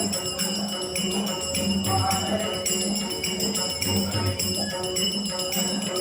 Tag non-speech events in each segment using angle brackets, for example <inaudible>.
Thank you.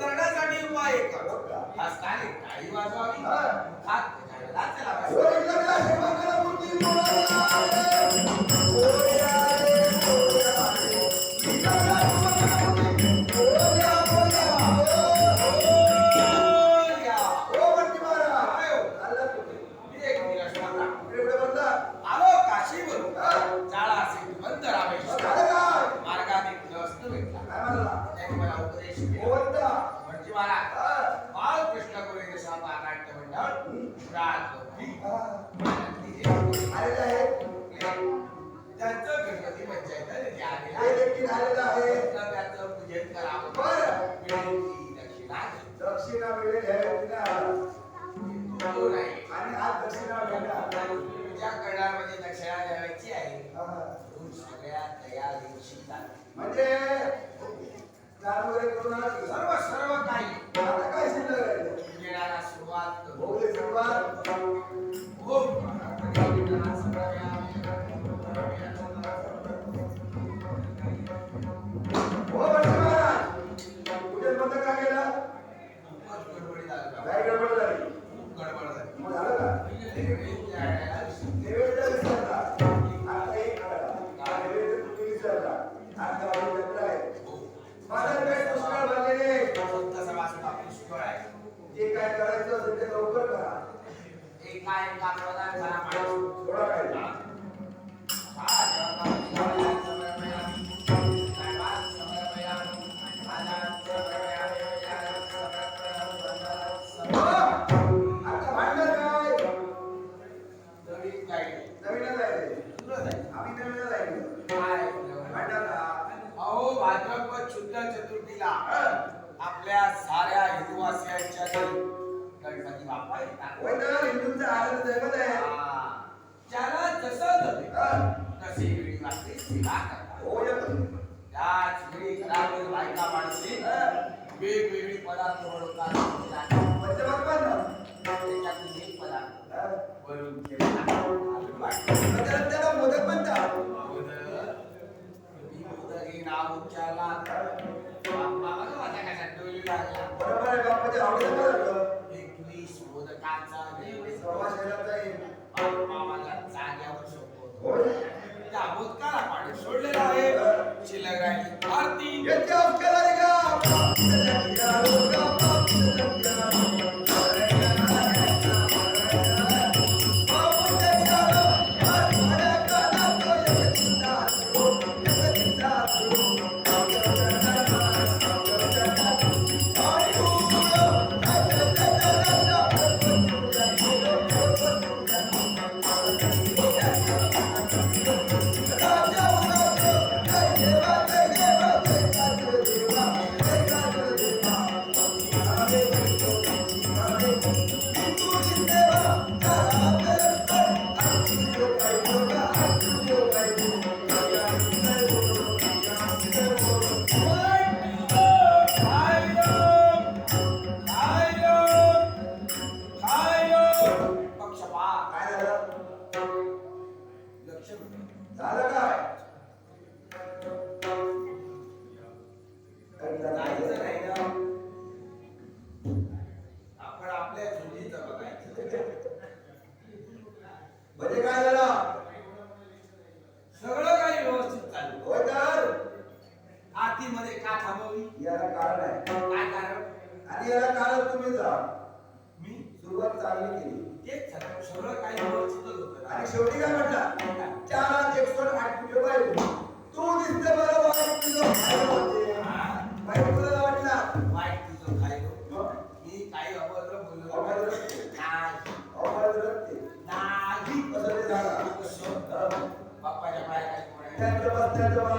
करण्यासाठी उपाय एक काही वाजवा म्हणजे जाणवले सर्व सर्व काही. काय सांगितलं गेल्याला सुरुवात भोगले हो, सर्वात भोग आणि बायका माणसे वेगवेगळी पदार्थ बनवतात. बरोबर ना त्याच्यातून नाव उच्चारला बाबा माझ्या कशात बरोबर आहे एकवीस मोदकांचा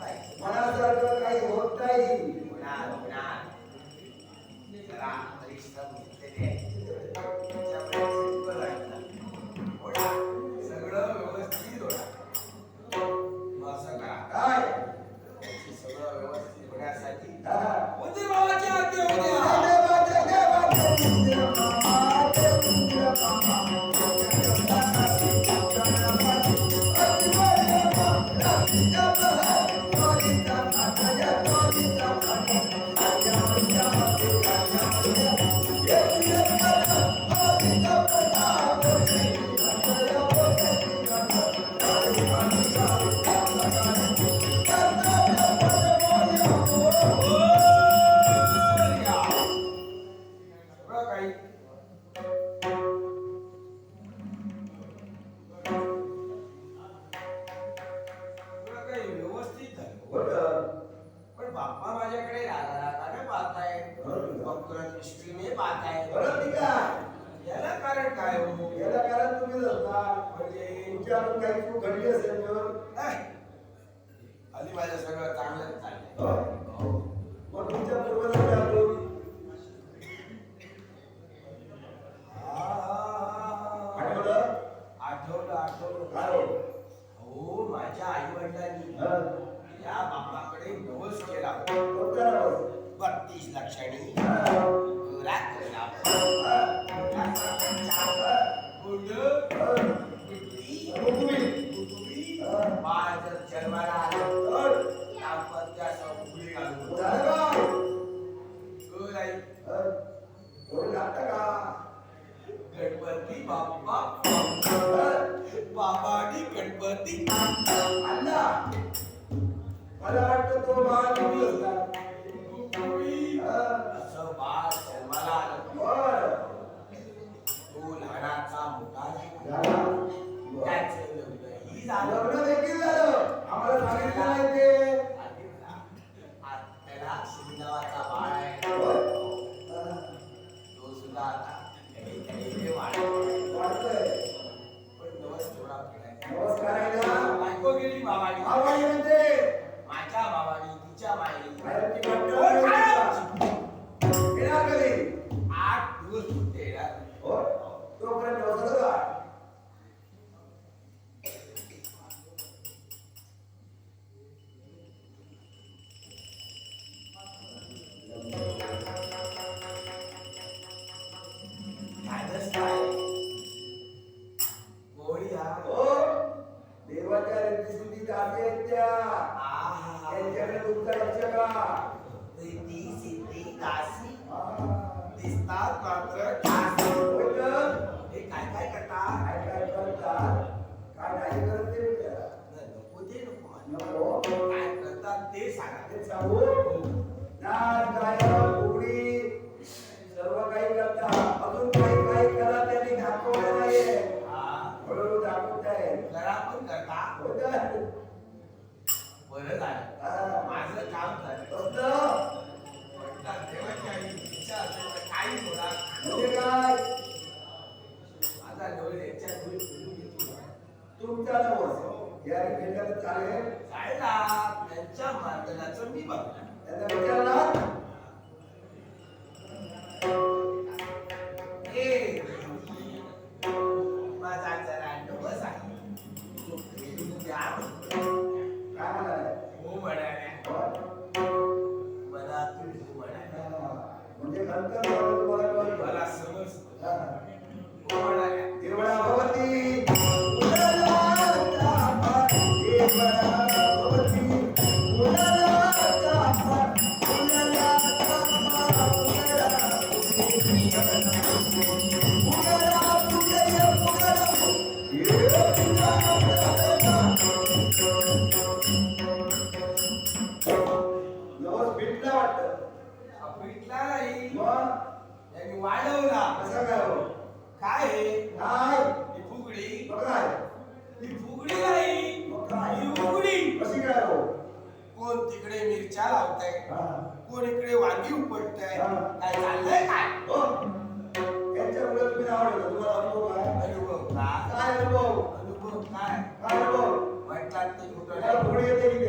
मला मनासारखं काही होत नाही. <laughs> करियर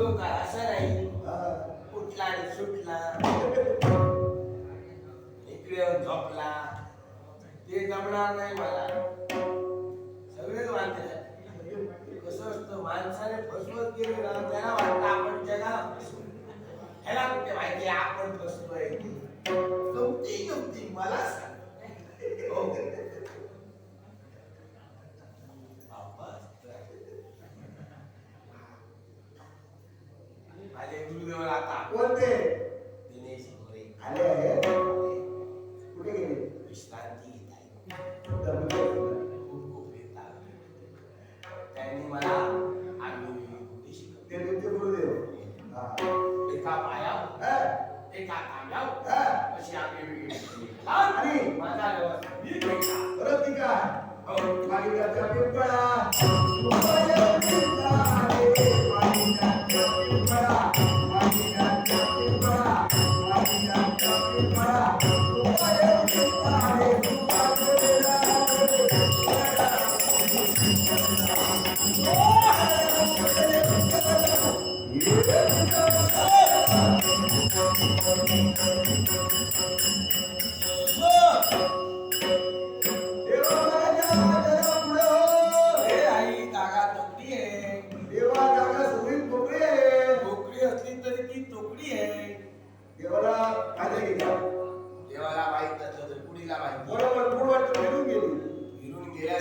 तो काय असा राहील. कुठला आणि सुटला. इकडे झोपला. ते जमणार नाही मला. सगळेच वांदे कसं असतं माणसाने फसवत गेले त्याला वाटतं आपण त्याला ह्याला कुठे माहिती आपण फसलोय. गमती गमती मला सांग हो. atacó el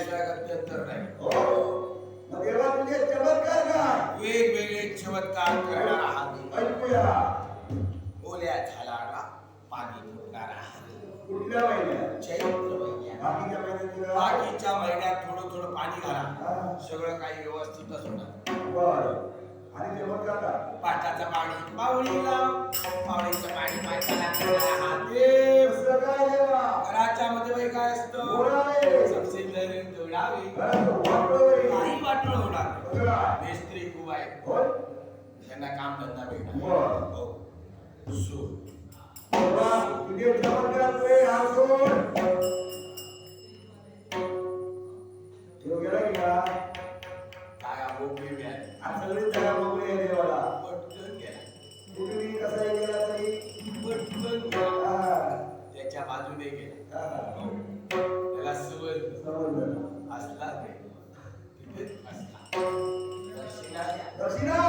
जगात अंतर हो. का? पाणी फुटणारा कुठल्या महिन्यात? चैत्र बाकीच्या महिन्यात बाकीच्या महिन्यात थोडं थोडं पाणी घाला. सगळं काही व्यवस्थितच होणार बरं. आणि ते मग काका पाटाचं पाणी माऊलीला माऊलीचं पाणी काय देवा घराच्या मध्ये बाई काय असतं? गोळा आहे. सबसे धरून तोडावे घरात वाटोळे. काही वाटोळ होणार? मेस्त्री खूप आहे. होय? त्यांना काम धंदा भेटणार. हो. सो बाबा, तुझे हात सोड. त्याला समजलं. असला ते तिथेच असला. दक्षिणा.